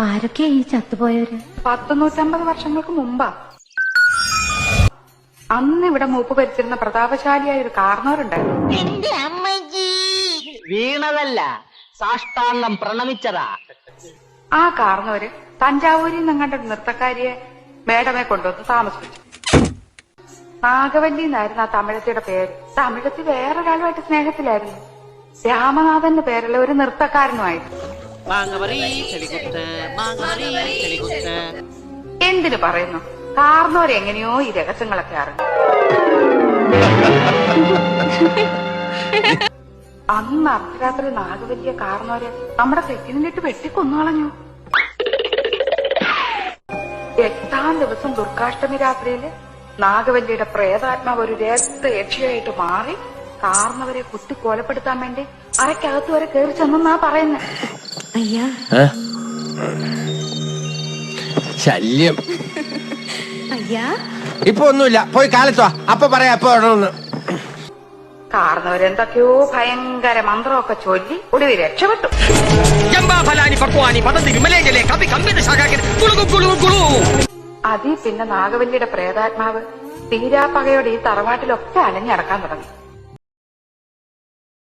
ആരൊക്കെയാ ഈ ചത്തുപോയവര്? പത്ത് നൂറ്റമ്പത് വർഷങ്ങൾക്ക് മുമ്പാ. അന്ന് ഇവിടെ മൂപ്പ് ഭരിച്ചിരുന്ന പ്രതാപശാലിയായ ഒരു കാർന്നവരുണ്ടായിരുന്നു വീണതല്ല സാഷ്ടാംഗം പ്രണമിച്ചതാ. ആ കാർന്നവര് തഞ്ചാവൂരിൽ നിന്നങ്ങാണ്ട് നൃത്തക്കാരിയെ മേഡമെ കൊണ്ടുവന്ന് താമസിപ്പിച്ചു. നാഗവല്ലി എന്നായിരുന്നു ആ തമിഴത്തിയുടെ പേര്. തമിഴത്തി വേറൊരാളുമായിട്ട് സ്നേഹത്തിലായിരുന്നു. രാമനാഥന്റെ പേരുള്ള ഒരു നൃത്തക്കാരനുമായിരുന്നു. എന്തിനു പറയുന്നു? കാർന്നവര് എങ്ങനെയോ ഈ രഹസ്യങ്ങളൊക്കെ അറിഞ്ഞു. അന്ന് അർദ്ധരാത്രി നാഗവല്യ കാർന്നവരെ നമ്മുടെ തെറ്റിനിട്ട് വെട്ടിക്കൊന്നു കളഞ്ഞു. എട്ടാം ദിവസം ദുർഗാഷ്ടമി രാത്രിയിൽ നാഗവല്ലിയുടെ പ്രേതാത്മാവ് ഒരു രക്ത യക്ഷിയായിട്ട് മാറി കാർന്നവരെ കുത്തി കൊലപ്പെടുത്താൻ വേണ്ടി അരക്കകത്ത് വരെ കയറി ചെന്നാ പറയുന്നത് അയ്യാ. ശല്യം. അയ്യാ. ഇപ്പൊ ഒന്നുമില്ല. പോയി കാലത്തോ അപ്പൊ പറയാ അപ്പൊ ഇടണമെന്ന് കാർന്നവരെന്തൊക്കെയോ ഭയങ്കര മന്ത്രമൊക്കെ ചൊല്ലി ഒടുവിൽ രക്ഷപ്പെട്ടു. അതിൽ പിന്നെ നാഗവല്ലിയുടെ പ്രേതാത്മാവ് തീരാപ്പകയോടെ ഈ തറവാട്ടിലൊക്കെ അലഞ്ഞടക്കാൻ തുടങ്ങി.